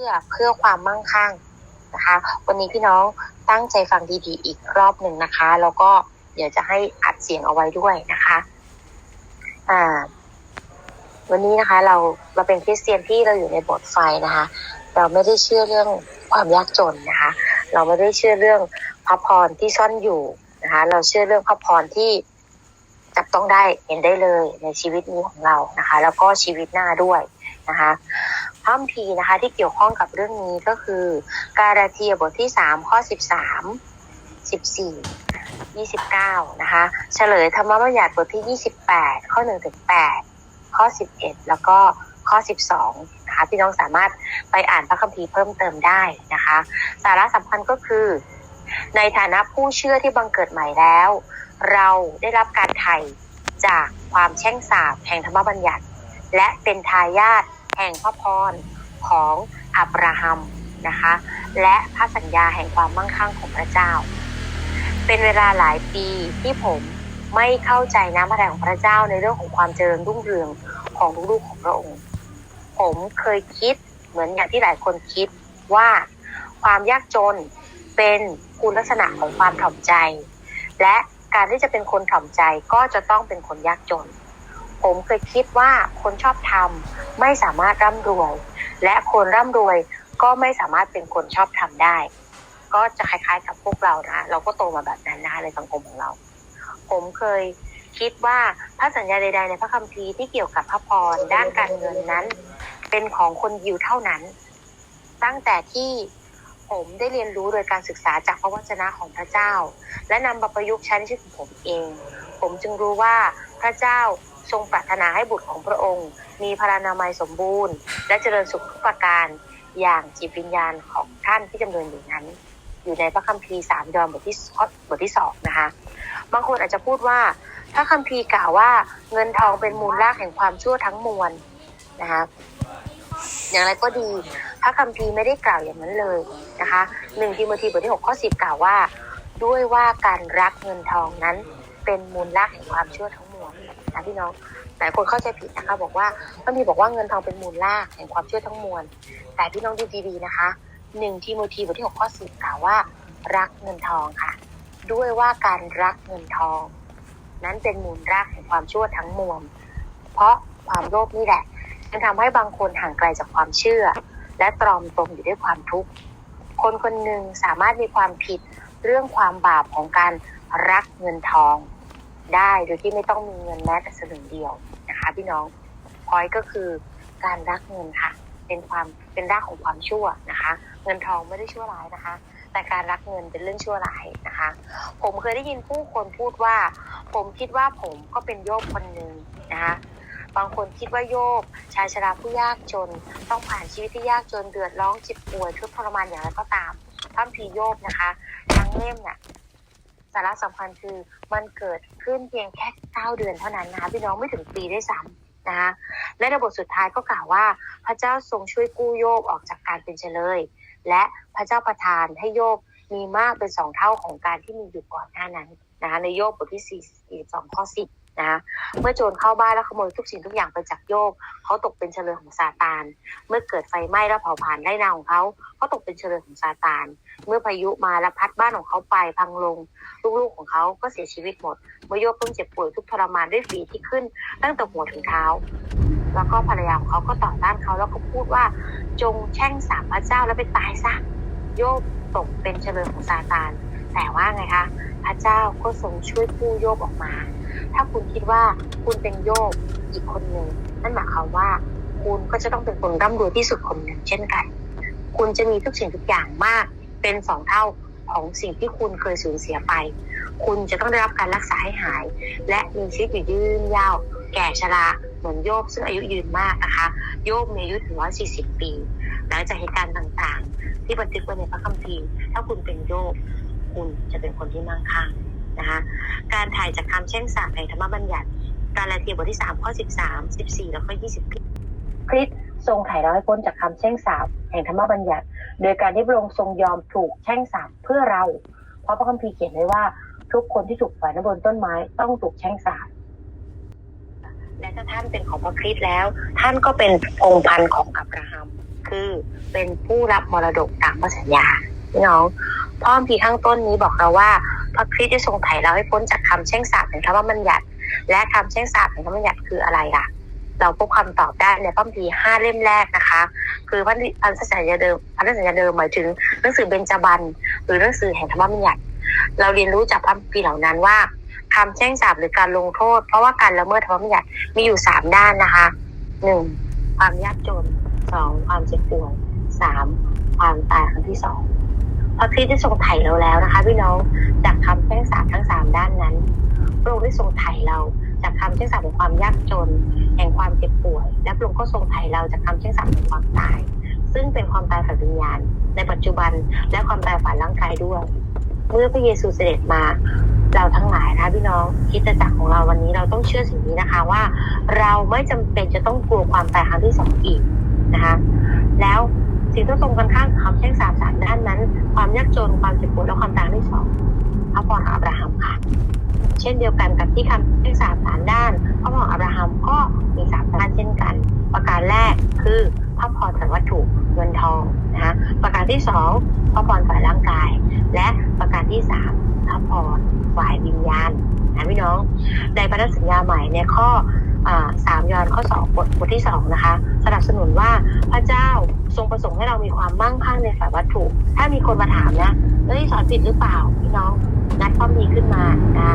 ื่อเพื่อความมั่งคั่งนะคะ วันนี้พี่น้องตั้งใจฟังดีๆ อีกรอบหนึ่งนะคะ แล้วก็เดี๋ยวจะให้อัดเสียงเอาไว้ด้วยนะคะอ่าวันนี้นะคะ เราเราเป็นคริสเตียนที่เราอยู่ในโบสถ์ไฟนะคะ เราไม่ได้เชื่อเรื่องความยากจนนะคะ เราไม่ได้เชื่อเรื่องพระพรที่ซ่อนอยู่นะคะ เราเชื่อเรื่องพระพรที่จับต้องได้เห็นได้เลยในชีวิตนี้ของเรานะคะ แล้วก็ชีวิตหน้าด้วย นะคะพระคัมภีร์นะคะที่เกี่ยวข้องกับเรื่องนี้ก็คือ กาลาเทียบทที่สามข้อสิบสามสิบสี่ยี่สิบเก้านะคะเฉลยธรรมบัญญัติบทที่ยี่สิบแปดข้อหนึ่งถึงแปดข้อสิบเอ็ดแล้วก็ข้อสิบสองนะคะพี่น้องสามารถไปอ่านพระคัมภีร์เพิ่มเติมได้นะคะ สาระสำคัญก็คือ ในฐานะผู้เชื่อที่บังเกิดใหม่แล้ว เราได้รับการไถ่จากความแช่งสาปแห่งธรรมบัญญัติ และเป็นทายาท แห่งพระพรของอับราฮัมนะคะ และพระสัญญาแห่งความมั่งคั่งของพระเจ้า เป็นเวลาหลายปีที่ผมไม่เข้าใจน้ำพระทัยของพระเจ้าในเรื่องของความเจริญรุ่งเรืองของลูกๆของพระองค์ ผมเคยคิดเหมือนอย่างที่หลายคนคิดว่าความยากจนเป็นคุณลักษณะของความถ่อมใจ และการที่จะเป็นคนถ่อมใจก็จะต้องเป็นคนยากจน ผมเคยคิดว่าคนชอบทำไม่สามารถร่ำรวย และคนร่ำรวยก็ไม่สามารถเป็นคนชอบทำได้ ก็จะคล้ายๆกับพวกเรานะ เราก็โตมาแบบนั้นนะในสังคมของเรา ผมเคยคิดว่าพระสัญญาใด ๆ ในพระคัมภีร์ที่เกี่ยวกับพระพรด้านการเงินนั้น เป็นของคนยิวเท่านั้น ตั้งแต่ที่ผมได้เรียนรู้โดยการศึกษาจากพระวจนะของพระเจ้า และนำมาประยุกต์ใช้ในชีวิตของผมเอง ผมจึงรู้ว่าพระเจ้า ทรงปรารถนาให้บุตรของพระองค์ มีพลานามัยสมบูรณ์ และเจริญสุขทุกประการอย่างจิตวิญญาณของท่านที่จำเริญอยู่นั้น อยู่ในพระคัมภีร์สามยอห์นบทที่ข้อบทที่สองนะคะบางคนอาจจะพูดว่าพระคัมภีร์กล่าวว่าเงินทองเป็นมูลรากแห่งความชั่วทั้งมวลนะคะอย่างไรก็ดีพระคัมภีร์ไม่ได้กล่าวอย่างนั้นเลยนะคะหนึ่งทิโมธีบทที่หกข้อสิบกล่าวว่า ด้วยว่าการรักเงินทองนั้นเป็นมูลรากแห่งความชั่วทั้ง มวลนะพี่น้องหลายคนเข้าใจผิดนะคะ บอกว่าพระมีบอกว่าเงินทองเป็นมูลรากแห่งความเชั่วทั้งมวล แต่พี่น้องดูดีๆนะคะหนึ่งทิโมธีบทที่หกข้อสิบกล่าวว่า รักเงินทองค่ะ ด้วยว่าการรักเงินทอง นั้นเป็นมูลรากแห่งความชั่วทั้งมวล เพราะความโลภนี่แหละจึงทำให้บางคนห่างไกลจากความเชื่อ และตรอมตรงอยู่ด้วยความทุกข์ คนคนหนึ่งสามารถมีความผิดเรื่องความบาปของการรักเงินทอง ได้โดยที่ไม่ต้องมีเงินแม้แต่สลึงเดียวนะคะ พี่น้องพอยก็คือการรักเงินค่ะ เป็นความเป็นรากของความชั่วนะคะ เงินทองไม่ได้ชั่วร้ายนะคะ แต่การรักเงินเป็นเรื่องชั่วร้ายนะคะ ผมเคยได้ยินผู้คนพูดว่า ผมคิดว่าผมก็เป็นโยบคนหนึ่งนะคะบางคนคิดว่าโยบชายชราผู้ยากจน ต้องผ่านชีวิตที่ยากจนเดือดร้อนเจ็บป่วยทุกทรมานอย่างไรก็ตามพระคัมภีโยบนะคะทั้งเล่มน่ะ สาระสำคัญคือมันเกิดขึ้นเพียงแค่เก้าเดือนเท่านั้นนะคะพี่น้องไม่ถึงปีได้ซ้ำนะคะและในบทสุดท้ายก็กล่าวว่าพระเจ้าทรงช่วยกู้โยบออกจากการเป็นเชลย และพระเจ้าประทานให้โยบมีมากเป็นสองเท่าของการที่มีอยู่ก่อนหน้านั้นนะคะในโยบบทที่42ข้อ10 นะคะเมื่อโจรเข้าบ้านแล้วขโมยทุกสิ่งทุกอย่างไปจากโยบเขาตกเป็นเฉลยของซาตาน เมื่อเกิดไฟไหม้แล้วเผาผลาญไร่นาของเขาเขาตกเป็นเฉลยของซาตาน เมื่อพายุมาแล้วพัดบ้านของเขาไปพังลง ลูกๆของเขาก็เสียชีวิตหมด เมื่อโยบต้องเจ็บป่วยทุกทรมานด้วยฝีที่ขึ้นตั้งแต่หัวถึงเท้า แล้วก็ภรรยาของเขาก็ต่อต้านเขาแล้วก็พูดว่าจงแช่งสาปพระเจ้าแล้วไปตายซะโยบตกเป็นเฉลยของซาตาน แต่ว่าไงคะพระเจ้าก็ทรงช่วยกู้โยบออกมา ถ้าคุณคิดว่าคุณเป็นโยบอีกคนหนึ่งนั่นหมายความว่าคุณก็จะต้องเป็นคนร่ำรวยที่สุดคนหนึ่งเช่นกัน คุณจะมีทุกสิ่งทุกอย่างมาก เป็นสองเท่าของสิ่งที่คุณเคยสูญเสียไป คุณจะต้องได้รับการรักษาให้หาย และมีชีวิตอยู่ยืนยาว แก่ชราเหมือนโยบซึ่งอายุยืนมากนะคะ โยบมีอายุถึง140ปี หลังจากเหตุการณ์ต่างๆ ที่บันทึกไว้ในพระคัมภีร์ถ้าคุณเป็นโยบ คุณจะเป็นคนที่มั่งคั่งนะคะการถ่ายจากคำแช่งสาปแห่งธรรมบัญญัติ การลาเทียบทที่ 3 ข้อ 13 14 แล้วก็ 20 คริสต์ทรงไถ่เราให้พ้นจากคำแช่งสาปแห่งธรรมบัญญัติ โดยการที่พระองค์ทรงยอมถูกแช่งสาปเพื่อเรา เพราะพระคัมภีร์เขียนไว้ว่า ทุกคนที่ถูกแขวนบนต้นไม้ต้องถูกแช่งสาปและถ้าท่านเป็นของพระคริสต์แล้ว ท่านก็เป็นองค์พันของอับราฮัม คือเป็นผู้รับมรดกตามพระสัญญา พี่น้องพระคัมภีร์ข้างต้นนี้บอกเราว่า พระคริสต์ได้ทรงไถ่เราให้พ้นจากคำแช่งสาปแห่งธรรมบัญญัติ และคำแช่งสาปแห่งธรรมบัญญัติคืออะไรล่ะ เราพบคำตอบได้ในพระคัมภีร์ห้าเล่มแรกนะคะ คือพันพันสัญญาเดิมพันสัญญาเดิมหมายถึงหนังสือเบญจบันหรือหนังสือแห่งธรรมบัญญัติ เราเรียนรู้จากพระคัมภีร์เหล่านั้นว่าคำแช่งสาปหรือการลงโทษ เพราะว่าการละเมิดธรรมบัญญัติมีอยู่สามด้านนะคะหนึ่งความยากจนสองความเจ็บป่วยสามความตายครั้งที่สอง พระคริสต์ได้ทรงไถ่เราแล้วนะคะพี่น้องจากคำแช่งสาปทั้งสามด้านนั้นพระองค์ได้ทรงไถ่เราจากคำแช่งสาปแห่งความยากจน แห่งความเจ็บป่วย และพระองค์ก็ทรงไถ่เราจากคำแช่งสาปแห่งความตาย ซึ่งเป็นความตายฝ่ายวิญญาณ ในปัจจุบันและความตายฝ่ายร่างกายด้วย เมื่อพระเยซูเสด็จมาเราทั้งหลายนะพี่น้องคิดจักรของเราวันนี้เราต้องเชื่อสิ่งนี้นะคะว่า เราไม่จำเป็นจะต้องกลัวความตายครั้งที่สองอีกนะคะแล้ว สิ่งที่ตรงกันข้ามกับคำแช่งสาปสามด้านนั้น ความยากจนความเจ็บปวดและความตายครั้งที่สองพระพรองอับราฮัมค่ะ เช่นเดียวกันกับที่คำแช่งสาปสามด้านพระพรองอับราฮัมก็มีสามด้านเช่นกัน ประการแรกคือพระพรฝ่ายวัตถุเงินทองนะคะประการที่สองพระพรฝ่ายร่างกาย และประการที่สามพระพรฝ่ายวิญญาณนะพี่น้อง ในพันธสัญญาใหม่ในข้อสามยอนข้อสองบทที่สองนะคะ สนับสนุนว่าพระเจ้า ส่งให้เรามีความมั่งคั่งในฝ่ายวัตถุ ถ้ามีคนมาถามนะเอ้ยสอนผิดหรือเปล่าพี่น้องนัดความดีขึ้นมานะ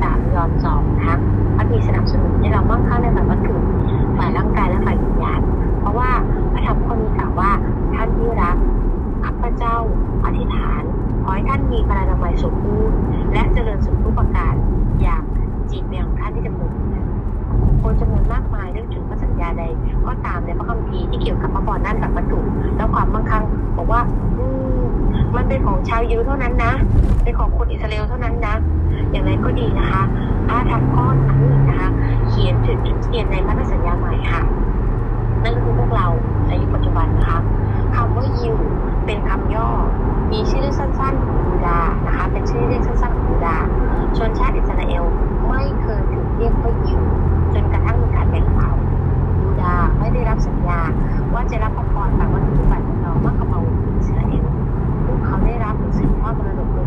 สามยอห์นสองนะคะพระมีสนับสนุนให้เรามั่งคั่งในฝ่ายวัตถุฝ่ายร่างกายและฝ่ายวิญญาณเพราะว่าพระธรรมข้อนี้กล่าวว่าท่านที่รักข้าพเจ้าอธิษฐานขอให้ท่านมีพลานามัยสมบูรณ์และเจริญสุขทุกประการอย่างจิตเมียของท่านที่จะเป็น คนจำนวนมากมายนึกถึงพระสัญญาใดก็ตามในพระคัมภีร์ที่เกี่ยวกับพระพรนั่นกับวัตถุและความมั่งคั่งบอกว่า อืมันเป็นของชาวยิวเท่านั้นนะ เป็นของคนอิสราเอลเท่านั้นนะ อย่างไรก็ดีนะคะพระธรรมข้อนั้นนะคะ เขียนถึงเขียนในพันธสัญญาใหม่ค่ะ นั่นคือพวกเราในยุคปัจจุบันนะคะคำว่ายิวเป็นคำย่อ มีชื่อเรียกสั้นๆของยูดานะคะ เป็นชื่อเรียกสั้นๆของยูดา ชนชาติอิสราเอลไม่เคยถูกเรียกว่ายิว จนกระทั่งมีการแบ่งเผ่ายูดาไม่ได้รับสัญญา ว่าจะรับพระพรจากวัตถุฝ่ายของเรามากกว่าเผ่าอิสราเอลพวกเขาได้รับหรือสืบทอดมรดกโดย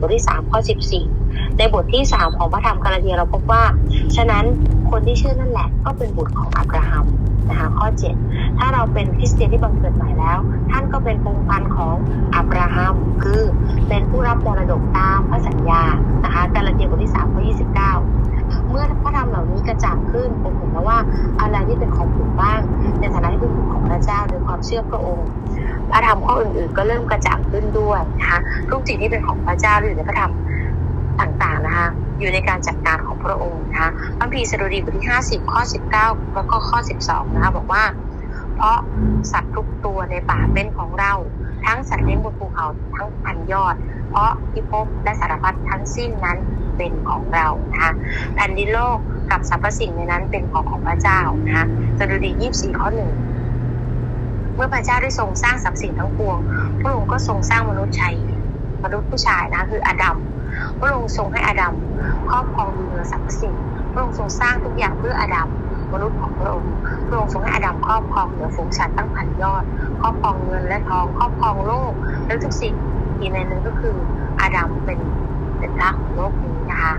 บทที่3ข้อ14ในบทที่3ของพระธรรมกาลาเทียเราพบว่า ฉะนั้นคนที่เชื่อนั่นแหละก็เป็นบุตรของอับราฮัมนะคะข้อ7ถ้าเราเป็นคริสเตียนที่บังเกิดใหม่แล้ว ท่านก็เป็นพงพันธุ์ของอับราฮัมคือเป็นผู้รับมรดกตามพระสัญญานะคะกาลาเทียบทที่3ข้อ29เมื่อพระธรรมเหล่านี้กระจ่างขึ้นผมเห็นแล้วว่าอะไรที่เป็นของผมบ้าง ในฐานะที่เป็นบุตรของพระเจ้าโดยความเชื่อพระองค์ พระธรรมข้ออื่น ๆ ก็เริ่มกระจ่างขึ้นด้วยนะคะทุกสิ่งที่เป็นของพระเจ้าที่อยู่ในพระธรรมต่างๆนะคะอยู่ในการจัดการของพระองค์นะคะพระคัมภีร์สดุดีบทที่ 50 ข้อ 19 แล้วก็ข้อ 12 นะคะบอกว่า เพราะสัตว์ทุกตัวในป่าเป็นของเรา ทั้งสัตว์เลี้ยงบนภูเขาทั้งพันยอด เพราะพิภพและสารพัดทั้งสิ้นนั้นเป็นของเรานะคะแผ่นดินโลกกับสรรพสิ่งในนั้นเป็นของของพระเจ้านะคะสดุดี 24 ข้อ 1 เมื่อพระเจ้าได้ทรงสร้างสรรพสิ่งทั้งปวง พระองค์ก็ทรงสร้างมนุษย์ชายมนุษย์ผู้ชายนะคืออาดัม พระองค์ทรงให้อาดัมครอบครองดูเหนือสรรพสิ่ง พระองค์ทรงสร้างทุกอย่างเพื่ออาดัมมนุษย์ของพระองค์ พระองค์ทรงให้อาดัมครอบครองเหนือฝูงสัตว์ตั้งพันยอด ครอบครองเงินและทอง ครอบครองโลก และทุกสิ่งอีกในหนึ่งก็คืออาดัมเป็นเป็นพระของโลกนี้นะคะ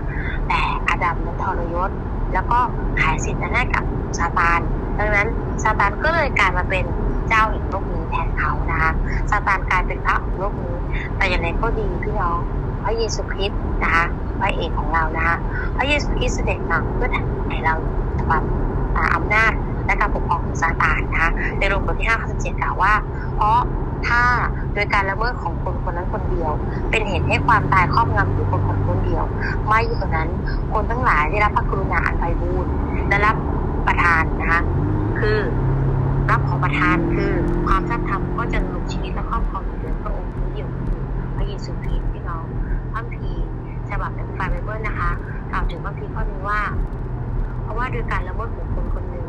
แต่อาดัมนั้นทรยศ แล้วก็ขายสิทธิ์นั้นให้กับซาตาน ดังนั้นซาตานก็เลยกลายมาเป็น เจ้าแห่งโลกนี้แทนเขานะคะซาตานกลายเป็นพระของโลกนี้ แต่อย่างไรก็ดีพี่น้องพระเยซูคริสต์นะคะพระเอกของเรานะคะพระเยซูคริสต์เสด็จมาเพื่อให้เราความอำนาจและการปกครองของซาตานนะคะในโรมบทที่5ข้อ17กล่าวว่า เพราะถ้าโดยการละเมิดของคนคนนั้นคนเดียว เป็นเหตุให้ความตายครอบงำอยู่คนคนคนเดียว ไม่อยู่ตรงนั้นคนทั้งหลายได้รับพระกรุณาอันไพบูรณ์ได้รับประทานนะคะคือ รับของประทานคือความชอบธรรมก็จะลงชีวิตและครอบครองอยู่เหนือพระองค์นี้เดียวคือพระเยซูคริสต์พี่น้องพระคัมภีฉบับในไฟไบเบิลนะคะกล่าวถึงพระคัมภีข้อนี้ว่า เพราะว่าโดยการละเมิดของคนคนหนึ่ง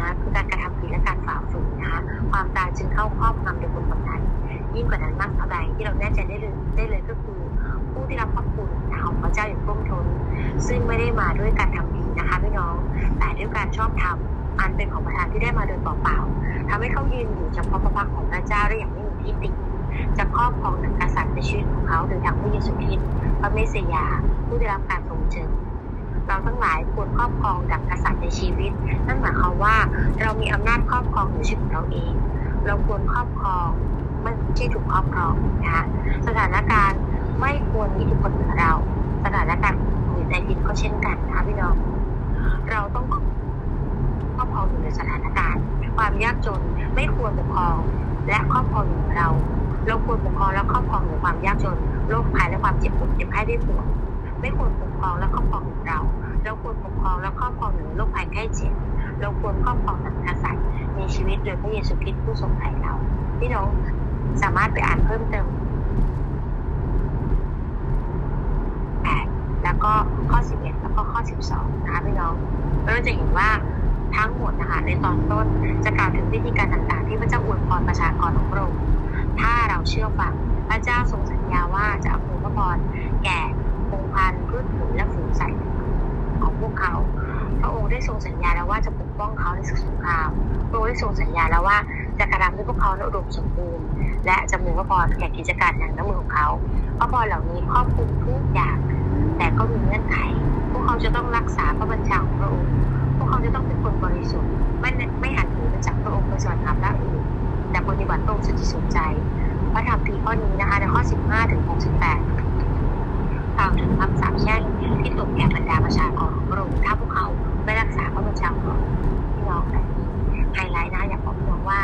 นะคือการกระทำผิดและการฝ่าฝืนนะคะความตายจึงเข้าครอบงำโดยคนคนนั้นยิ่งกว่านั้นมากเท่าใดที่เราแน่ใจได้เลยได้เลยก็คือผู้ที่รับพระคุณของพระเจ้าอย่างท่วมทน ซึ่งไม่ได้มาด้วยการทำดีนะคะพี่น้องแต่ด้วยการชอบธรรม อันเป็นของประทานที่ได้มาโดยเปล่าๆทำให้เขายืนอยู่เฉพาะพระพักของพระเจ้าได้อย่างไม่มีที่ติจะครอบครองหนังกษัตริย์ในชีวิตของเขาโดยทางพระเยซูคริสต์พระเมสสยา ผู้ได้รับการทรงเจิมเราทั้งหลายควรครอบครองดังกษัตริย์ในชีวิต นั่นหมายความว่าเรามีอำนาจครอบครองในชีวิตของเราเอง เราควรครอบครองไม่ใช่ถูกครอบครองนะคะสถานการณ์ไม่ควรมีทธิพลเหนือเรา สถานการณ์โควิดในดินก็เช่นกันนะคะพี่น้อง เราต้อง ครองอยู่ในสถานการณ์ ความยากจนไม่ควรปกครองและครอบครองอยู่เราเราควรปกครองและครอบครองเหนือความยากจนโรคภัยและความเจ็บปวดเจ็บไข้ได้ป่วยไม่ควรปกครองและครอบครองเหนือเราเราควรปกครองและครอบครองเหนือโรคภัยไข้เจ็บเราควรครอบครองหนังกษัตริย์ในชีวิตโดยพระเยซูคริสต์ผู้ทรงไถ่เราพี่น้องสามารถไปอ่านเพิ่มเติมแปดแล้วก็ข้อ 11 แล้วก็ข้อ 12 นะคะพี่น้องเราจะเห็นว่า ทั้งหมดนะคะในตอนต้นจะกล่าวถึงวิธีการต่างๆ ที่พระเจ้าอวยพรประชากรของพระองค์ถ้าเราเชื่อฟังพระเจ้าทรงสัญญาว่าจะอำนวยพรแก่พงพันธุ์พืชผลและฝูงสัตว์ของพวกเขา พระองค์ได้ทรงสัญญาแล้วว่าจะปกป้องเขาในศึกสงครามพระองค์ได้ทรงสัญญาแล้วว่าจะกระทำให้พวกเขาอุดมสมบูรณ์ และจะมีพระพรแก่กิจการอย่างน้ำมือของเขาพระพรเหล่านี้ครอบคลุมทุกอย่าง แต่ก็มีเงื่อนไข พวกเขาจะต้องรักษาพระบัญชาของพระองค์ เขาจะต้องเป็นคนบริสุทธิ์ไม่ไม่หันหูไปจากพระองค์ไปส่วนทำละอื่นแต่ปฏิบัติพระองสุดที่สุดใจ พระธรรมปีข้อนี้นะคะในข้อ 15 ถึง 68กล่าวถึงคำสาปแช่งที่ตกแก่บรรดาประชากรของพระองค์ถ้าพวกเขาไม่รักษาพระบัญชาของพี่น้องแบบนี้ไฮไลท์นะอยากบอกพี่น้องว่า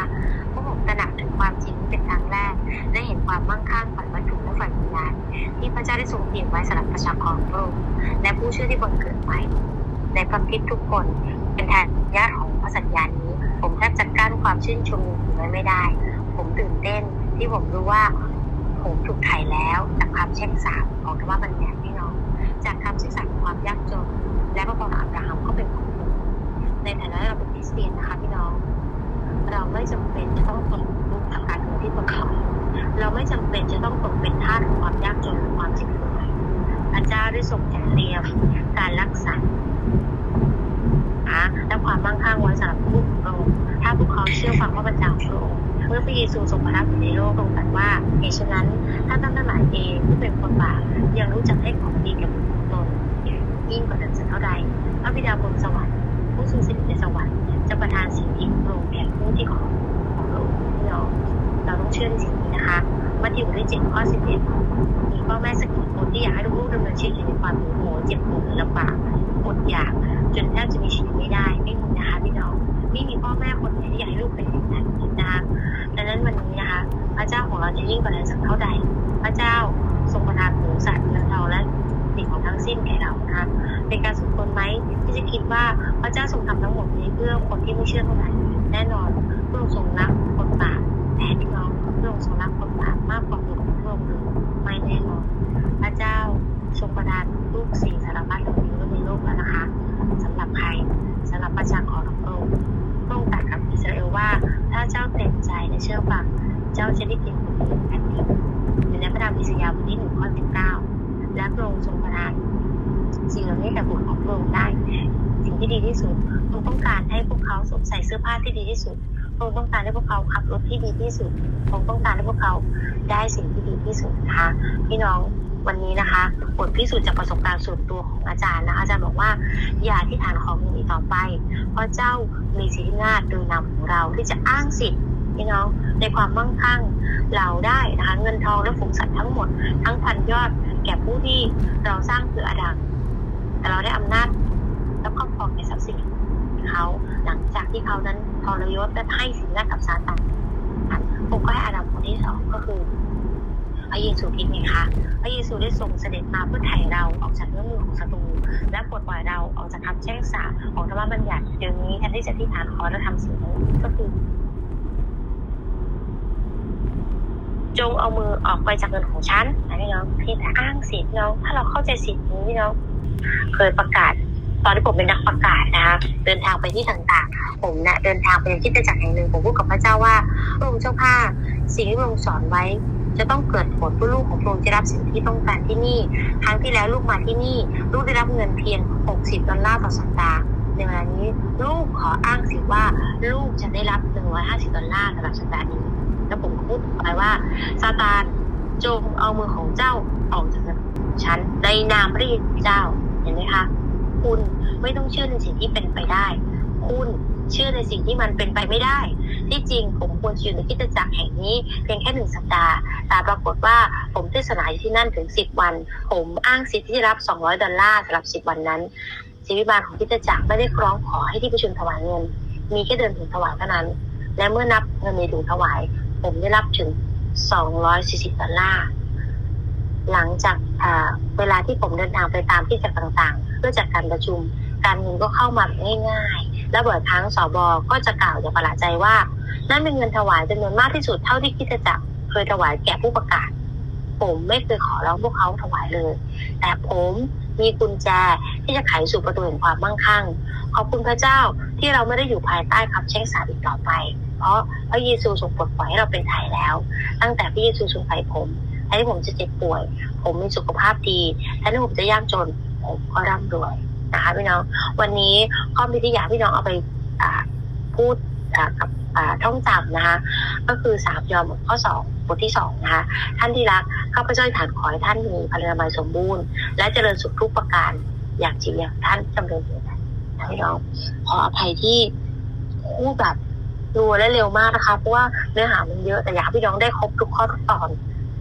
พวกผมตระหนักถึงความจริงเป็นครั้งแรกได้เห็นความมั่งคั่งฝ่ายวัตถุและฝ่ายวิญญาณที่พระเจ้าได้ทรงเตรียมไว้สำหรับประชากรของพระองค์และผู้เชื่อที่บังเกิดใหม่ในพระคริสต์ทุกคน เป็นแทนญาติของพระสัญญานี้ ผมแทบจะกั้นความชื่นชมอยู่ไว้ไม่ได้ ผมตื่นเต้นที่ผมรู้ว่า ผมถูกไถ่แล้วจากความแช่งสาปของธรรมบัญญัติพี่น้อง จากคำแช่งสาปของความยากจน และพระพรอับราฮัมก็เป็นของผมในฐานะเราเป็นคริสเตียนนะคะพี่น้อง เราไม่จำเป็นจะต้องตกลุกทางการเงินที่คนเขาเราไม่จำเป็นจะต้องตกเป็นทาสของความยากจนหรือความเจ็บป่วยพระเจ้าได้ทรงจัดเตรียมการรักษา และความมั่งคั่งไว้สำหรับผู้ของพรองถ้าพวกเขาเชื่อฟังพระบัญชาของพระองค์เมื่อพระเยซูทรงประทับอยู่ในโลกทรงตรัสว่าเหตุฉะนั้นถ้าท่านทั้งหลายเองที่เป็นคนบาปยังรู้จักให้ของดีก่บุคคลตนยิ่งกว่านั้นจะเท่าใดพระบิดาบนสวรรค์ผู้ทรงสิทธิ์ในสวรรค์จะประทานสิ่งที่พรองแก่ผู้ที่ขอของพระองค์พี่น้องเราต้องเชื่อในสิ่งนี้นะคะ มัทธิวบทที่เจ็ดข้อสิบเอ็ดมีพ่อแม่สักกี่คนที่อยากให้ลูกๆดำเนินชีวิตอยู่ในความโหเจ็บปวดลำบากอดอยากจนแทบจะมีชีวิตไม่ได้ไม่มีนะคะพี่น้องไม่มีพ่อแม่คนไหนที่อยากให้ลูกเป็นอย่างนั้นนะคะดังนั้นวันนี้นะคะ พระเจ้าของเราจะยิ่งกว่านั้นสักเท่าใด พระเจ้าทรงประทานหมูสัตว์เงินทองและสิ่งของทั้งสิ้นแก่เรานะคะเป็นการสมควรไหมที่จะคิดว่าพระเจ้าทรงทำทั้งหมดนี้เพื่อคนที่ไม่เชื่อเท่านั้นแน่นอนพระองค์ทรงรักคนบาปแต่พี่น้อง พระองค์ทรงรักคนบาปมากกว่าคนของพระองค์เลยไม่แน่นอนพระเจ้าทรงประทานทุกสิ่งสารพัดเหล่านี้ไว้ในโลกแล้วนะคะสำหรับใครสำหรับประชากรของพระองค์พระองค์ตรัสกับอิสราเอลว่า ถ้าเจ้าเต็มใจและเชื่อฟังเจ้าจะได้กินผลผลิตแผ่นดินอยู่ในพระธรรมอิสยาห์บทที่หนึ่งข้อสิบเก้าและพระองค์ทรงประทานสิ่งเหล่านี้แก่บุตรของพระองค์ได้ สิ่งที่ดีที่สุดพระองค์ต้องการให้พวกเขาสวมใส่เสื้อผ้าที่ดีที่สุด พระองค์ต้องการให้พวกเขาขับรถที่ดีที่สุดพระองค์ต้องการให้พวกเขาได้สิ่งที่ดีที่สุดนะคะพี่น้องวันนี้นะคะบทพิสูจน์จากประสบการณ์ส่วนตัวของอาจารย์นะคะอาจารย์บอกว่าอย่าที่ฐานของเงินอีกต่อไป เพราะเจ้ามีสิทธินาถโดยนำของเราที่จะอ้างสิทธิ์พี่น้องในความมั่งคั่งเราได้นะคะเงินทองและฝูงสัตว์ทั้งหมด ทั้งพันยอดแก่ผู้ที่เราสร้างคืออดัมแต่เราได้อำนาจและครอบครองในทรัพย์สิน เขา หลังจากที่เขานั้นทรยศและให้สินแรกกับซาตานผมก็ให้อาดัมคนที่สองก็คือพระเยซูคริสต์ไงคะพระเยซูได้ทรงเสด็จมาเพื่อไถ่เราออกจากเงื้อมือของศัตรูและปลดปล่อยเราออกจากคำแช่งสาปของธรรมบัญญัติเดี๋ยวนี้แทนที่จะที่ฐานขอและทำสิ่งนี้ก็คือ จงเอามือออกไปจากเงินของฉันนะพี่น้องพี่อ้างสิทธิ์น้องถ้าเราเข้าใจสิทธิ์นี้พี่น้องเคยประกาศ ตอนที่ผมเป็นนักประกาศนะคะเดินทางไปที่ต่างๆ ผมเนี่ยเดินทางไปยังคริดจักรแห่งหนึ่งผมพูดกับพระเจ้าว่าพระองค์เจ้าข้าสิ่งที่พระองค์สอนไว้ จะต้องเกิดผลเพื่อลูกของพระองค์จะรับสิ่งที่ต้องการที่นี่ ครั้งที่แล้วลูกมาที่นี่ ลูกได้รับเงินเพียง 60 ดอลลาร์ต่อสัปดาห์ในเวลานี้ลูกขออ้างสิว่าลูกจะได้รับ 150 ดอลลาร์สำหรับสัปดาห์นี้แล้วผมก็พูดไปว่าซาตานจงเอามือของเจ้าออกจากฉันในนามพระเยซูเจ้าเห็นไหมคะ คุณไม่ต้องเชื่อในสิ่งที่เป็นไปได้ คุณเชื่อในสิ่งที่มันเป็นไปไม่ได้ ที่จริงผมควรอยู่ในคริดจักรแห่งนี้เพียงแค่หนึ่งสัปดาห์ แต่ปรากฏว่าผมเทศนายที่นั่นถึงสิบวัน ผมอ้างสิทธิ์ที่จะรับ200ดอลลาร์สำหรับสิบวันนั้นศิริบาลของคริดจักรไม่ได้ร้องขอให้ที่ประชุมถวายเงิน มีแค่เดินถึงถวายเท่านั้น และเมื่อนับเงินในถุงถวาย ผมได้รับถึง240ดอลลาร์ หลังจากเวลาที่ผมเดินทางไปตามที่จักรต่างๆ เพื่อจัดการประชุม การเงินก็เข้ามาง่ายๆ และบ่อยครั้งสบก็จะกล่าวอย่างประหลาดใจว่า นั่นเป็นเงินถวายจำนวนมากที่สุดเท่าที่คิดจักรเคยถวายแก่ผู้ประกาศ ผมไม่เคยขอร้องพวกเขาถวายเลย แต่ผมมีกุญแจที่จะไขสู่ประตูแห่งความมั่งคั่ง ขอบคุณพระเจ้าที่เราไม่ได้อยู่ภายใต้คำแช่งสาปอีกต่อไป เพราะพระเยซูทรงปลดปล่อยให้เราเป็นไถ่แล้ว ตั้งแต่พระเยซูทรงไถ่ผม แทนที่ผมจะเจ็บป่วย ผมมีสุขภาพดีแทนที่ผมจะยากจนผมก็ร่ำรวยนะคะพี่น้อง วันนี้ข้อมีที่อยากพี่น้องเอาไปพูดกับท่องจำนะคะ ก็คือสามยอห์นบทข้อสองบทที่สองนะคะท่านที่รักข้าพเจ้าฐานขอให้ท่านมีพลานามัยสมบูรณ์ และเจริญสุขทุกประการอยากจีบอย่างท่านจำเริญอยู่นะพี่น้องขออภัยที่พูดแบบรัวและเร็วมากนะคะเพราะว่าเนื้อหามันเยอะแต่อยากพี่น้องได้ครบทุกข้อทุกตอน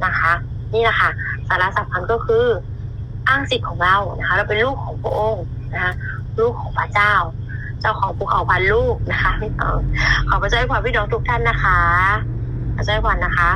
นะคะ นี่แหละค่ะสาระสำคัญก็คืออ้างสิทธิ์ของเรานะคะ เราเป็นลูกของพระองค์นะคะลูกของพระเจ้า เจ้าของภูเขาพันลูกนะคะพี่น้องขอพระเจ้าให้พรพี่น้องทุกท่านนะคะพระเจ้าให้ความนะคะ